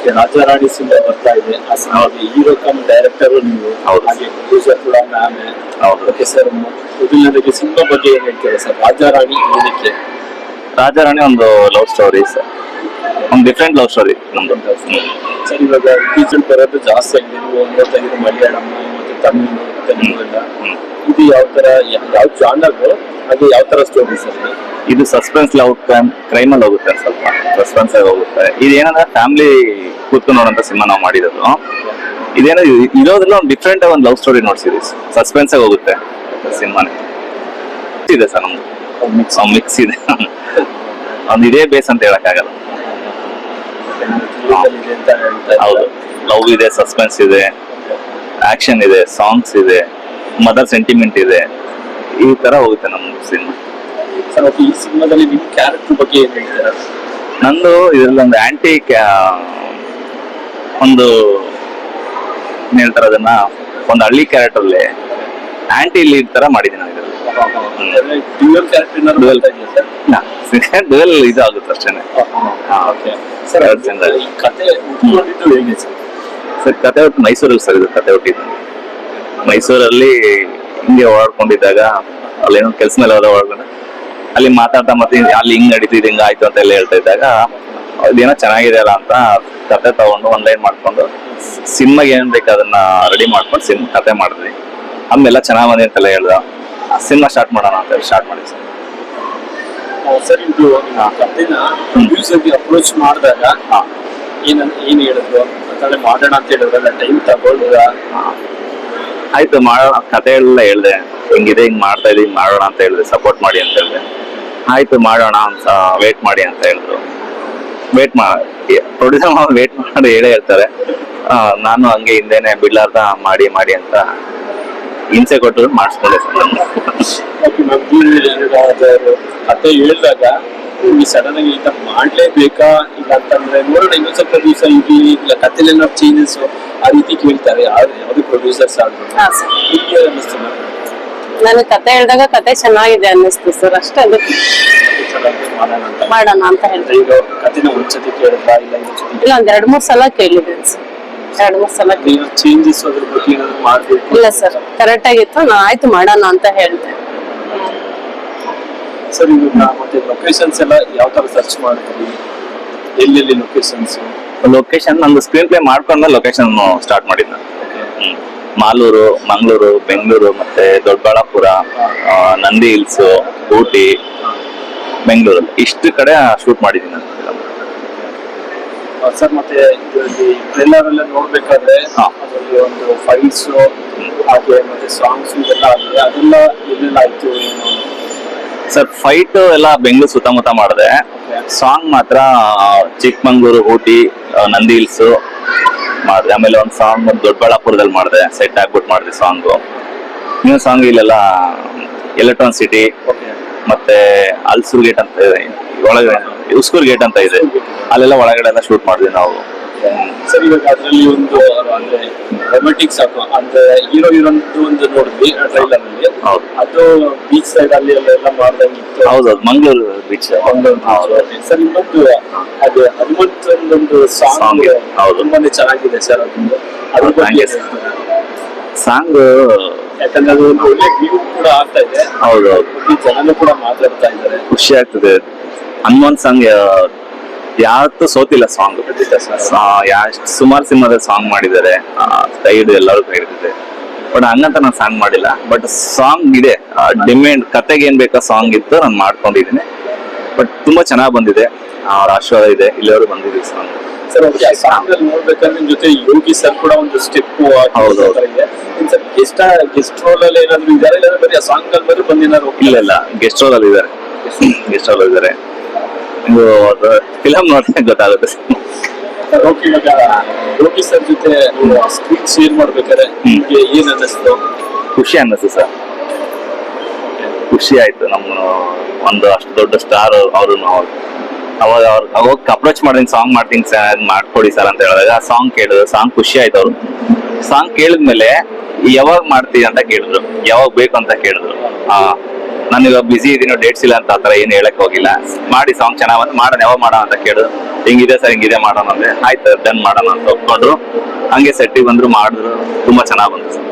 ಮತ್ತೆ ರಾಜಾರಾಣಿ ಸಿಂಗ್ ಬರ್ತಾ ಇದೆ. ಆ ಸಿನಿಮಾಗೆ ಹೀರೋ ಕಮ್ ಡೈರೆಕ್ಟರ್ ನೀವು. ಹಾಗೆ ಪ್ರೊಡ್ಯೂಸರ್ ಕೂಡ ನಾನೇ ಹೌದು. ಓಕೆ ಸರ್ ಮೊದಲನೇದಾಗಿ ಸಿನಿಮಾ ಬಗ್ಗೆ ಏನ್ ಹೇಳ್ತೀರಾ ಸರ್ ರಾಜಾರಾಣಿ ಏನಕ್ಕೆ? ರಾಜಾರಾಣಿ ಒಂದು ಲವ್ ಸ್ಟೋರಿ ಸರ್ ಒಂದು ಡಿಫ್ರೆಂಟ್ ಲವ್ ಸ್ಟೋರಿ ನಮ್ದು. ಸರ್ ಇವಾಗ ಇತ್ತೀಚೆಗೆ ಬರೋದು ಜಾಸ್ತಿ ಆಗಿದೆ. ನೀವು ಒಂಬತ್ತೈದು ಮಲಯಾಳಂ ಮತ್ತೆ ತಮಿಳು ತೆಲುಗು ಎಲ್ಲ. ಇದು ಯಾವ ತರ ಯಾವ ಜಾನರ್ ಹಾಗೆ ಯಾವ ತರ ಸ್ಟೋರಿ ಸರ್ ಇದು? ಸಸ್ಪೆನ್ಸ್ ಲವ್ ಕ್ರೈಮ್ ಕ್ರೈಮ್ ಅಲ್ಲಿ ಹೋಗುತ್ತೆ ಸ್ವಲ್ಪ. ಸಸ್ಪೆನ್ಸ್ ಆಗಿ ಹೋಗುತ್ತೆ. ಇದೇನಂದ್ರೆ ಫ್ಯಾಮಿಲಿ ಕೂತ್ಕೊಂಡು ನೋಡೋಂತ ಸಿನಿಮಾ ನಾವು ಮಾಡಿರೋದು. ಇದೇನೋ ಇರೋದ್ರಲ್ಲ ಒಂದು ಡಿಫ್ರೆಂಟ್ ಒಂದು ಲವ್ ಸ್ಟೋರಿ ನೋಡ್ಸಿದ್ವಿ ಸಸ್ಪೆನ್ಸ್ ಆಗಿ ಹೋಗುತ್ತೆ ಸಿನಿಮಾನೆ. ಇದೆ ಸರ್ ನಮ್ದು. ಮಿಕ್ಸ್ ಇದೆ. ಒಂದು ಇದೇ ಬೇಸ್ ಅಂತ ಹೇಳಕ್ಕಾಗಲ್ಲ. ಹೌದು. ಲವ್ ಇದೆ ಸಸ್ಪೆನ್ಸ್ ಇದೆ ಆಕ್ಷನ್ ಇದೆ ಸಾಂಗ್ಸ್ ಇದೆ ಮದರ್ ಸೆಂಟಿಮೆಂಟ್ ಇದೆ. ಈ ತರ ಹೋಗುತ್ತೆ ನಮ್ಮ ಸಿನಿಮಾ. ಈ ಸಿನಿಮಾದಲ್ಲಿ ನಿಮ್ ಕ್ಯಾರೆಕ್ಟರ್ ಬಗ್ಗೆ ಏನ್ ಹೇಳ್ತೀರಾ? ನಂದು ಇದ್ರಲ್ಲಿ ಒಂದು ಆಂಟಿ ಒಂದು ಏನ್ ಹೇಳ್ತಾರೆ ಅದನ್ನ ಒಂದು ಹಳ್ಳಿ ಕ್ಯಾರೆಕ್ಟರ್ ಅಲ್ಲಿ ಆಂಟಿ ಲೀಡ್ ತರ ಮಾಡಿದ್ದೀನಿ ನಾನು ಇದ್ರಲ್ಲಿ. ಡುವೆಲ್ ಇದು ಆಗುತ್ತೆ ಅಷ್ಟೇನೆ. ಓಕೆ ಸರ್ ಕತೆ ಒಟ್ಟು ಮೈಸೂರಲ್ಲಿ ಸರ್ ಇದು ಕತೆ ಹುಟ್ಟಿದ್ದು. ಮೈಸೂರಲ್ಲಿ ಹಿಂಗೆ ಓಡಾಡ್ಕೊಂಡಿದ್ದಾಗ ಅಲ್ಲೇನೋ ಕೆಲಸ ಮೇಲೆ ಹೋದ ಓಡಾಡ್ಕೊಂಡು ಅಲ್ಲಿ ಮಾತಾಡ್ತಾ ಮತ್ತೆ ಅಲ್ಲಿ ಹಿಂಗ್ ನಡೀತು ಇದು ಹಿಂಗ್ ಆಯ್ತು ಅಂತ ಎಲ್ಲ ಹೇಳ್ತಾ ಇದ್ದಾಗ ಇದೇನೋ ಚೆನ್ನಾಗಿದೆ ಅಲ್ಲ ಅಂತ ಕತೆ ತಗೊಂಡು ಆನ್ಲೈನ್ ಲೈನ್ ಮಾಡ್ಕೊಂಡು ಸಿನಿಮಾಗೆ ಏನ್ ಬೇಕು ಅದನ್ನ ರೆಡಿ ಮಾಡ್ಕೊಂಡು ಸಿನಿಮಾ ಕತೆ ಮಾಡಿದ್ವಿ. ಆಮೇಲೆ ಚೆನ್ನಾಗ್ ಬಂದಿ ಅಂತೆಲ್ಲ ಹೇಳ್ದ. ಸಿನಿಮಾ ಸ್ಟಾರ್ಟ್ ಮಾಡೋಣ ಅಂತ ಹೇಳಿ ಸ್ಟಾರ್ಟ್ ಮಾಡಿ ಸರ್ ಸರ್ ಇದು ನಿಮ್ಮ ಕತೆನ ಪ್ರೊಡ್ಯೂಸರ್ಗೆ ಅಪ್ರೋಚ್ ಮಾಡಿದಾಗ ಏನಂತ ಏನು ಹೇಳಿದ್ರು ಅಂತಂದ್ರೆ ಮಾಡೋಣ ಅಂತ ಹೇಳಿದ್ರಲ್ಲ ಟೈಮ್ ತಗೊಳ್ಳುದ? ಆಯ್ತು ಮಾಡೋಣ ಕತೆ ಎಲ್ಲ ಹೇಳ್ದೆ. ಹಿಂಗಿದೆ ಹಿಂಗ್ ಮಾಡ್ತಾ ಇದೀವಿ ಮಾಡೋಣ ಅಂತ ಹೇಳಿದೆ ಸಪೋರ್ಟ್ ಮಾಡಿ ಅಂತ ಹೇಳಿದೆ. ಆಯ್ತು ಮಾಡೋಣ ಅಂತ ವೇಟ್ ಮಾಡಿ ಅಂತ ಹೇಳಿದ್ರು ವೇಟ್ ಮಾ ಪ್ರೊಡ್ಯೂಸರ್ ವೇಟ್ ಮಾಡಿ ಹೇಳೇ ಹೇಳ್ತಾರೆ. ನಾನು ಹಂಗೆ ಹಿಂದೆನೆ ಬಿಡ್ಲಾರ್ದ ಮಾಡಿ ಮಾಡಿ ಅಂತ ಹಿಂಸೆ ಕೊಟ್ಟು ಮಾಡಿಸ್ಕೊಂಡೆ ಕತೆ ಹೇಳಿದಾಗ ಈ ಸಡನ್ ಆಗಿ ಈಗ ಮಾಡ್ಲೇಬೇಕಾ? ಇಲ್ಲ ಅಂತಂದ್ರೆ ನೋಡೋಣ ಇನ್ನೊಂದ್ ಸ್ವಲ್ಪ ದಿವಸ ಇಲ್ಲಿ ಇಲ್ಲ ಏನಾದ್ರು ಚೇಂಜಸ್ ಆ ರೀತಿ ಕೇಳ್ತಾರೆ. ಯಾವ್ದು ಪ್ರೊಡ್ಯೂಸರ್ಸ್ ಆದ್ರು. ಹಾ ಸರ್ ನಿಮ್ಗೆ ಅನ್ನಿಸ್ತು ನನಗೆ ಕತೆ ಹೇಳಿದಾಗ ಕತೆ ಚೆನ್ನಾಗಿದೆ ಅನ್ನಿಸ್ತು ಸರ್ ಅಷ್ಟೇ ಅದು ಮಾಡೋಣ ಅಂತ ಕೇಳಿದ್ರಾ ಇಲ್ಲ ಒಂದ್ ಎರಡ್ ಮೂರ್ ಸಲ ಕೇಳಿದ್ದೀನಿ ಸರ್ ಎರಡ್ ಮೂರ್ ಸಲ ಇಲ್ಲ ಸರ್ ಕರೆಕ್ಟ್ ಆಗಿತ್ತು ನಾನು ಆಯ್ತು ಮಾಡೋಣ ಅಂತ ಹೇಳ್ದೆ. ಸರ್ ಇವಾಗ ಮತ್ತೆ ಲೊಕೇಶನ್ಸ್ ಎಲ್ಲ ಯಾವ ತರ ಸರ್ಚ್ ಮಾಡ್ತೀರಿ ಎಲ್ಲೆಲ್ಲಿ ಲೊಕೇಶನ್ಸ್ ಲೊಕೇಶನ್ ನಂದು ಸ್ಕ್ರೀನ್ ಪ್ಲೇ ಮಾಡ್ಕೊಂಡ್ಮೇಲೆ ಲೊಕೇಶನ್ ಸ್ಟಾರ್ಟ್. ಹ್ಮ್. ಮಾಲೂರು ಮಂಗಳೂರು ಬೆಂಗಳೂರು ಮತ್ತೆ ದೊಡ್ಡಬಳ್ಳಾಪುರ ನಂದಿ ಹಿಲ್ಸ್ ಊಟಿ ಬೆಂಗಳೂರು ಇಷ್ಟು ಕಡೆ ಶೂಟ್ ಮಾಡಿದ್ದೀನಿ ನಾನು. ಸರ್ ಮತ್ತೆ ಟ್ರೈಲರ್ ಎಲ್ಲ ನೋಡ್ಬೇಕಾದ್ರೆ ಅದರಲ್ಲಿ ಒಂದು ಫೈಟ್ಸ್ ಹಾಗೆ ಮತ್ತೆ ಸಾಂಗ್ಸ್ ಇದೆಲ್ಲ ಆಗಿದೆ ಅದೆಲ್ಲ ಆಯ್ತು ಏನು? ಸರ್ ಫೈಟ್ ಎಲ್ಲ ಬೆಂಗಳೂರು ಸುತ್ತಮುತ್ತ ಮಾಡಿದೆ. ಸಾಂಗ್ ಮಾತ್ರ ಚಿಕ್ಕಮಂಗ್ಳೂರು ಊಟಿ ನಂದಿ ಹಿಲ್ಸ್ ಮಾಡಿದೆ. ಆಮೇಲೆ ಒಂದು ಸಾಂಗ್ ದೊಡ್ಡಬಳ್ಳಾಪುರದಲ್ಲಿ ಮಾಡಿದೆ. ಸೆಟ್ ಹಾಕ್ಬಿಟ್ಟು ಮಾಡಿದೆ ಸಾಂಗು ನ್ಯೂ ಸಾಂಗ್ ಇಲ್ಲೆಲ್ಲ ಎಲೆಕ್ಟ್ರಾನ್ ಸಿಟಿ ಮತ್ತೆ ಅಲ್ಸೂರ್ ಗೇಟ್ ಅಂತ ಇದೆ. ಒಳಗಡೆ ಉಸ್ಕೂರ್ ಗೇಟ್ ಅಂತ ಇದೆ. ಅಲ್ಲೆಲ್ಲ ಒಳಗಡೆ ಎಲ್ಲ ಶೂಟ್ ಮಾಡಿದ್ವಿ ನಾವು. ಸರ್ ಇವಾಗ ಅದರಲ್ಲಿ ಒಂದು ಅಂದ್ರೆ ರೊಮ್ಯಾಟಿಕ್ ಸಾಂಗ್ ಅಂದ್ರೆ ಹೀರೋ ಹೀರೋನ್ ಒಂದು ನೋಡಿದ್ವಿ ಟ್ರೈಲರ್ ಅಲ್ಲಿ. ಹೌದು. ಅದು ಬೀಚ್ ಸೈಡ್ ಅಲ್ಲಿ ಎಲ್ಲ ಮಾಡ್ದಂಗಿತ್ತು ಹೌದು ಮಂಗಳೂರು ಬೀಚ್ ಸರ್ ಇನ್ನೊಂದು ಅದು ಹನುಮಂತಂದೊಂದು ಸಾಂಗ್ ಹೌದು. ತುಂಬಾನೇ ಚೆನ್ನಾಗಿದೆ ಸರ್ ಅದು. ಅದ್ರ ಬಗ್ಗೆ. ಸಾಂಗ್ ಯಾಕಂದ್ರೆ ಅದು ಒಂದು ಒಳ್ಳೆ ವ್ಯೂ ಕೂಡ ಆಗ್ತಾ ಇದೆ. ಹೌದೌದು. ಈ ಜನನು ಕೂಡ ಮಾತಾಡ್ತಾ ಇದ್ದಾರೆ. ಖುಷಿ ಆಗ್ತದೆ. ಹನುಮಾನ್ ಸಾಂಗ್ ಯಾವತ್ತೂ ಸೋತಿಲ್ಲ ಸಾಂಗ್ ಸುಮಾರು ಸಿನಿಮಾದ ಸಾಂಗ್ ಮಾಡಿದ್ದಾರೆ. ಕೈ ಹಿಡಿದು ಎಲ್ಲರೂ ಕೈ ಹಿಡಿದಿದೆ ಬಟ್ ಹಂಗಂತ ನಾನು ಸಾಂಗ್ ಮಾಡಿಲ್ಲ. ಬಟ್ ಸಾಂಗ್ ಇದೆ. ಡಿಮ್ಯಾಂಡ್ ಕತೆಗೆ ಏನ್ ಬೇಕಾ ಸಾಂಗ್ ಇತ್ತು ನಾನು ಮಾಡ್ಕೊಂಡಿದ್ದೀನಿ. ಬಟ್ ತುಂಬಾ ಚೆನ್ನಾಗಿ ಬಂದಿದೆ. ಅವ್ರ ಆಶೀರ್ವಾದ ಇದೆ. ಇಲ್ಲಿವರು ಬಂದಿದ್ದೀವಿ ಸಾಂಗ್ ಸರ್ ಸಾಂಗ್ ಅಲ್ಲಿ ನೋಡ್ಬೇಕಾದ್ರೆ ಜೊತೆ ಯೋಗಿ ಸರ್ ಕೂಡ ಒಂದು ಸ್ಟೆಪ್ ಹೌದು, ಹೌದು. ಇದೆ ಸರ್ ಗೆಸ್ಟ್ ಗೆಸ್ಟ್ ರೋಲ್ ಅಲ್ಲಿ ಏನಾದ್ರು ಇದಾರೆ? ಇಲ್ಲ ಬರೀ ಆ ಸಾಂಗ್ ಅಲ್ಲಿ ಬರೀ ಬಂದೇನಾದ್ರು ಇಲ್ಲ ಇಲ್ಲ ಗೆಸ್ಟ್ ರೋಲ್ ಅಲ್ಲಿ ಇದ್ದಾರೆ ಗೆಸ್ಟ್ ರೋಲ್ ಇದ್ದಾರೆ ಇದು ಫಿಲಮ್ ನೋಡಿದ್ರೆ ಗೊತ್ತಾಗುತ್ತೆ. ಓಕೆ ಇವಾಗ ಯೋಗಿ ಸರ್ ಜೊತೆ ಸ್ಕ್ರೀನ್ ಶೇರ್ ಮಾಡ್ಬೇಕಾದ್ರೆ ನಿಮ್ಗೆ ಏನ್ ಅನ್ನಿಸ್ತು? ಖುಷಿ ಅನ್ನಿಸ್ತು ಸರ್. ಖುಷಿ ಆಯ್ತು ನಮ್ಮ ಒಂದು ಅಷ್ಟು ದೊಡ್ಡ ಸ್ಟಾರ್ ಅವರು. ಅವಾಗ ಅವ್ರು ಅವಾಗ ಅಪ್ರೋಚ್ ಮಾಡಿದ್ ಸಾಂಗ್ ಮಾಡ್ತೀನಿ ಸರ್ ಮಾಡ್ಕೊಡಿ ಸರ್ ಅಂತ ಹೇಳಿದಾಗ ಆ ಸಾಂಗ್ ಕೇಳಿದ್ರು. ಸಾಂಗ್ ಖುಷಿ ಆಯ್ತು ಅವ್ರು. ಸಾಂಗ್ ಕೇಳಿದ್ಮೇಲೆ, ಯಾವಾಗ ಮಾಡ್ತೀಯ ಅಂತ ಕೇಳಿದ್ರು. ಯಾವಾಗ ಬೇಕು ಅಂತ ಕೇಳಿದ್ರು. ನಾನು ಇವಾಗ ಬಿಸಿ ಇದೀನಿ ಡೇಟ್ಸ್ ಇಲ್ಲ ಅಂತ ಆತರ ಏನು ಹೇಳಕ್ ಹೋಗಿಲ್ಲ. ಮಾಡಿ ಸಾಂಗ್ ಚೆನ್ನಾಗ್ ಮಾಡೋಣ, ಯಾವಾಗ ಮಾಡೋಣ ಅಂತ ಕೇಳಿದ್ರು. ಹಿಂಗಿದೆ ಸರ್, ಹಿಂಗಿದೆ ಮಾಡೋಣ ಅಂದ್ರೆ ಆಯ್ತು ಡನ್ ಮಾಡೋಣ ಅಂತ ಒಪ್ಕೊಂಡ್ರು. ಹಂಗೆ ಸೆಟ್ಟಿಗೆ ಬಂದ್ರು, ಮಾಡಿದ್ರು. ತುಂಬಾ ಚೆನ್ನಾಗ್ ಬಂತು ಸರ್